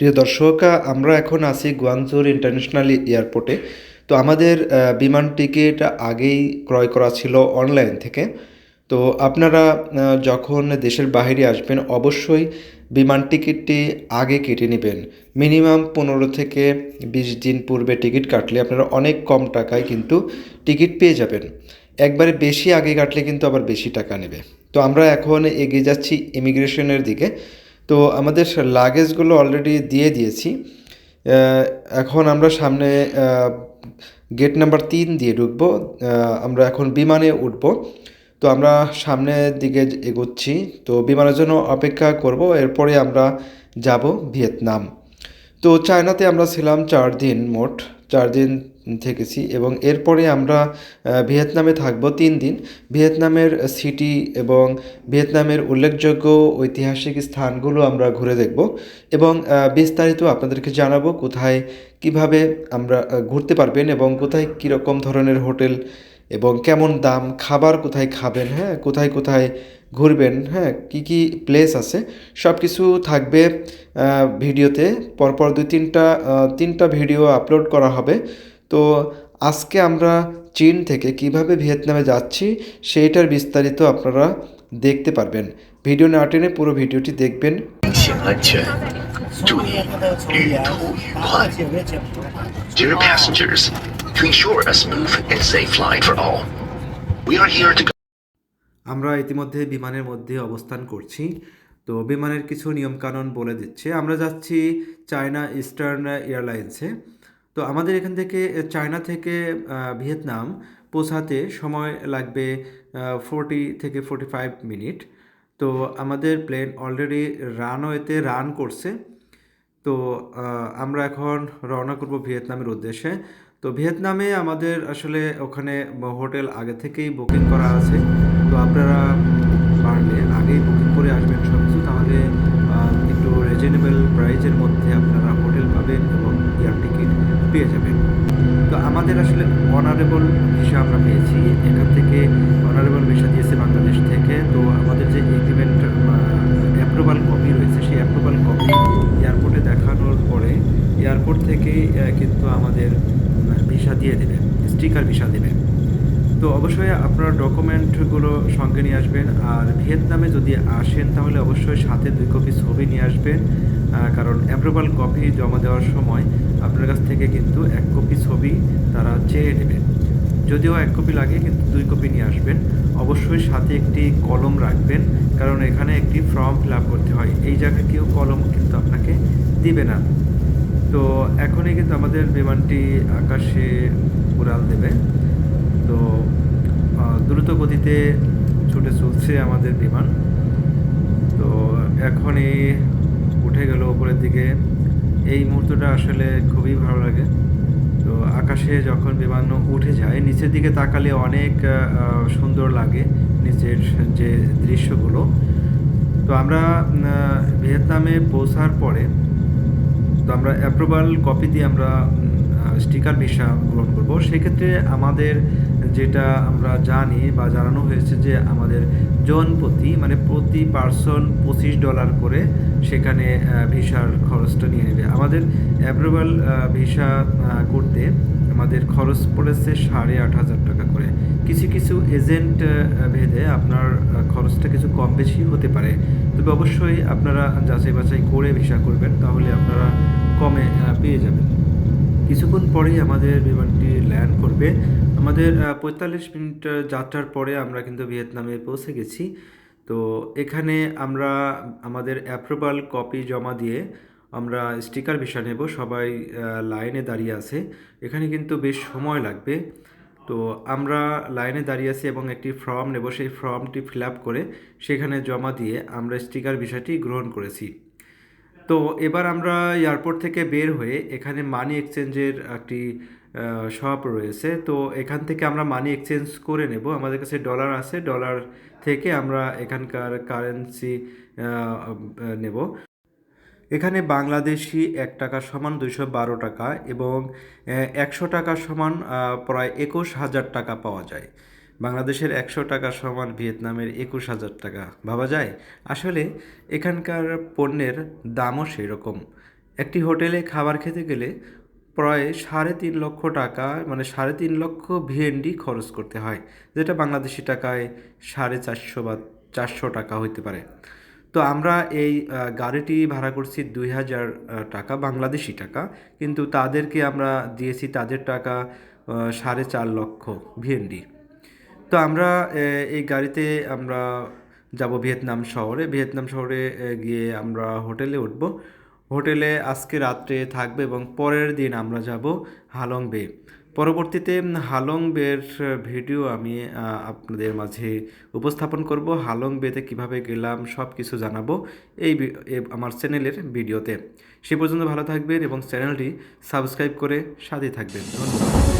প্রিয় দর্শক আমরা এখন আছি গুয়াংজুর ইন্টারন্যাশনাল এয়ারপোর্টে। তো আমাদের বিমান টিকিট আগেই ক্রয় করা ছিল অনলাইন থেকে। তো আপনারা যখন দেশের বাইরে আসবেন, অবশ্যই বিমান টিকিটটি আগে কেটে নেবেন। মিনিমাম পনেরো থেকে বিশ দিন পূর্বে টিকিট কাটলে আপনারা অনেক কম টাকায় কিন্তু টিকিট পেয়ে যাবেন। একবারে বেশি আগে কাটলে কিন্তু আবার বেশি টাকা নেবে। তো আমরা এখন এগিয়ে যাচ্ছি ইমিগ্রেশনের দিকে। তো আমাদের লাগেজগুলো অলরেডি দিয়ে দিয়েছি। এখন আমরা সামনে গেট নাম্বার তিন দিয়ে ঢুকবো। আমরা এখন বিমানে উঠব। তো আমরা সামনের দিকে এগোচ্ছি। তো বিমানের জন্য অপেক্ষা করব। এরপরে আমরা যাব ভিয়েতনাম। তো চায়নাতে আমরা ছিলাম চার দিন মোট। চার দিন থেকেছি এবং এরপরে আমরা ভিয়েতনামে থাকব তিন দিন। ভিয়েতনামের সিটি এবং ভিয়েতনামের উল্লেখযোগ্য ঐতিহাসিক স্থানগুলো আমরা ঘুরে দেখব এবং বিস্তারিত আপনাদেরকে জানাব কোথায় কীভাবে আমরা ঘুরতে পারবেন এবং কোথায় কীরকম ধরনের হোটেল এবং কেমন দাম, খাবার কোথায় খাবেন হ্যাঁ কোথায় কোথায় ঘুরবেন হ্যাঁ কী কী প্লেস আছে সব কিছু থাকবে ভিডিওতে। পরপর দুই তিনটা তিনটা ভিডিও আপলোড করা হবে। তো আজকে আমরা চীন থেকে কীভাবে ভিয়েতনামে যাচ্ছি, সেইটার বিস্তারিত আপনারা দেখতে পারবেন। ভিডিও না টেনে পুরো ভিডিওটি দেখবেন। আচ্ছা to ensure a smooth and safe flight for all, we are here to আমরা ইতিমধ্যে বিমানের মধ্যে অবস্থান করছি। তো বিমানের কিছু নিয়মকানুন বলে দিচ্ছে। আমরা যাচ্ছি চায়না ইস্টার্ন এয়ারলাইন্সে। তো আমাদের এখান থেকে চায়না থেকে ভিয়েতনাম পৌঁছাতে সময় লাগবে ফোরটি থেকে ফোরটি ফাইভ মিনিট। তো আমাদের প্লেন অলরেডি রানওয়েতে রান করছে। তো আমরা এখন রওনা করব ভিয়েতনামের উদ্দেশ্যে। তো ভিয়েতনামে আমাদের আসলে ওখানে হোটেল আগে থেকেই বুকিং করা আছে। তো আপনারা পারলে আগেই বুকিং করে আসবেন সব কিছু তাহলে একটু রিজনেবল প্রাইজের মধ্যে আপনারা হোটেল পাবেন এবং এয়ার টিকিট পেয়ে যাবেন। তো আমাদের আসলে অনারেবল ভিসা আমরা পেয়েছি। এখান থেকে অনারেবল ভিসা দিয়েছে বাংলাদেশ থেকে। তো আমাদের যে এগ্রিমেন্ট অ্যাপ্রুভাল কপি রয়েছে, সেই অ্যাপ্রুভাল কপি এয়ারপোর্টে দেখানোর পরে এয়ারপোর্ট থেকে কিন্তু আমাদের ভিসা দিয়ে দেবে, স্টিকার ভিসা দেবে। তো অবশ্যই আপনার ডকুমেন্টগুলো সঙ্গে নিয়ে আসবেন, আর ভিয়েতনামে যদি আসেন তাহলে অবশ্যই সাথে দুই কপি ছবি নিয়ে আসবেন কারণ অ্যাপ্রুভাল কপি জমা দেওয়ার সময় আপনার কাছ থেকে কিন্তু এক কপি ছবি তারা চেয়ে নেবে। যদিও এক কপি লাগে, কিন্তু দুই কপি নিয়ে আসবেন। অবশ্যই সাথে একটি কলম রাখবেন, কারণ এখানে একটি ফর্ম ফিল আপ করতে হয়। এই জায়গায় কেউ কলম কিন্তু আপনাকে দিবে না। তো এখনই কিন্তু আমাদের বিমানটি আকাশে উড়াল দেবে। তো দ্রুত গতিতে ছুটে চলছে আমাদের বিমান। তো এখনই উঠে গেল উপরের দিকে। এই মুহূর্তটা আসলে খুবই ভালো লাগে। তো আকাশে যখন বিমান উঠে যায়, নিচের দিকে তাকালে অনেক সুন্দর লাগে নিচের যে দৃশ্যগুলো। তো আমরা ভিয়েতনামে পৌঁছার পরে তো আমরা অ্যাপ্রুভাল কপি দিয়ে আমরা স্টিকার ভিসা গ্রহণ করব। সেক্ষেত্রে আমাদের যেটা আমরা জানি বা জানানো হয়েছে যে আমাদের জন প্রতি মানে প্রতি পার্সন পঁচিশ ডলার করে সেখানে ভিসার খরচটা নিয়ে নেবে। আমাদের অ্যাপ্রুভাল ভিসা করতে আমাদের খরচ পড়েছে সাড়ে আট হাজার টাকা করে। কিছু কিছু এজেন্ট ভেদে আপনার খরচটা কিছু কম বেশি হতে পারে। তবে অবশ্যই আপনারা যাচাই বাছাই করে ভিসা করবেন, তাহলে আপনারা কমে পেয়ে যাবেন। কিছুক্ষণ পরেই আমাদের বিমানটি ল্যান্ড করবে। আমাদের পঁয়তাল্লিশ মিনিট যাত্রার পরে আমরা কিন্তু ভিয়েতনামে পৌঁছে গেছি। তো এখানে আমরা আমাদের অ্যাপ্রুভাল কপি জমা দিয়ে আমরা স্টিকার ভিসা নেব, সবাই লাইনে দাঁড়িয়ে আছে। এখানে কিন্তু বেশ সময় লাগবে। তো আমরা লাইনে দাঁড়িয়ে আছি এবং একটি ফর্ম নেব, সেই ফর্মটি ফিল আপ করে সেখানে জমা দিয়ে আমরা স্টিকার বিষয়টি গ্রহণ করেছি। তো এবার আমরা এয়ারপোর্ট থেকে বের হয়ে এখানে মানি এক্সচেঞ্জের একটি শপ রয়েছে। তো এখান থেকে আমরা মানি এক্সচেঞ্জ করে নেব। আমাদের কাছে ডলার আছে, ডলার থেকে আমরা এখানকার কারেন্সি নেব। এখানে বাংলাদেশি এক টাকা সমান দুইশো বারো টাকা এবং একশো টাকা সমান প্রায় একুশ হাজার টাকা পাওয়া যায়। বাংলাদেশের একশো টাকা সমান ভিয়েতনামের একুশ হাজার টাকা, ভাবা যায়? আসলে এখানকার পণ্যের দামও সেই রকম একটি হোটেলে খাবার খেতে গেলে প্রায় সাড়ে তিন লক্ষ টাকা মানে সাড়ে তিন লক্ষ ভিএনডি খরচ করতে হয়, যেটা বাংলাদেশি টাকায় সাড়ে চারশো বা চারশো টাকা হইতে পারে। তো আমরা এই গাড়িটি ভাড়া করছি দুই হাজার টাকা, বাংলাদেশি টাকা। কিন্তু তাদেরকে আমরা দিয়েছি তাদের টাকা সাড়ে চার লক্ষ ভিএনডি তো আমরা এই গাড়িতে আমরা যাব ভিয়েতনাম শহরে। ভিয়েতনাম শহরে গিয়ে আমরা হোটেলে উঠব। হোটেলে আজকে রাত্রে থাকবে এবং পরের দিন আমরা যাব হালং বে। পরবর্তীতে হালং বের ভিডিও আমি আপনাদের মাঝে উপস্থাপন করব। হালং বেতে কীভাবে গেলাম সব কিছু জানাব এই আমার চ্যানেলের ভিডিওতে। সে পর্যন্ত ভালো থাকবেন এবং চ্যানেলটি সাবস্ক্রাইব করে সাথে থাকবেন। ধন্যবাদ।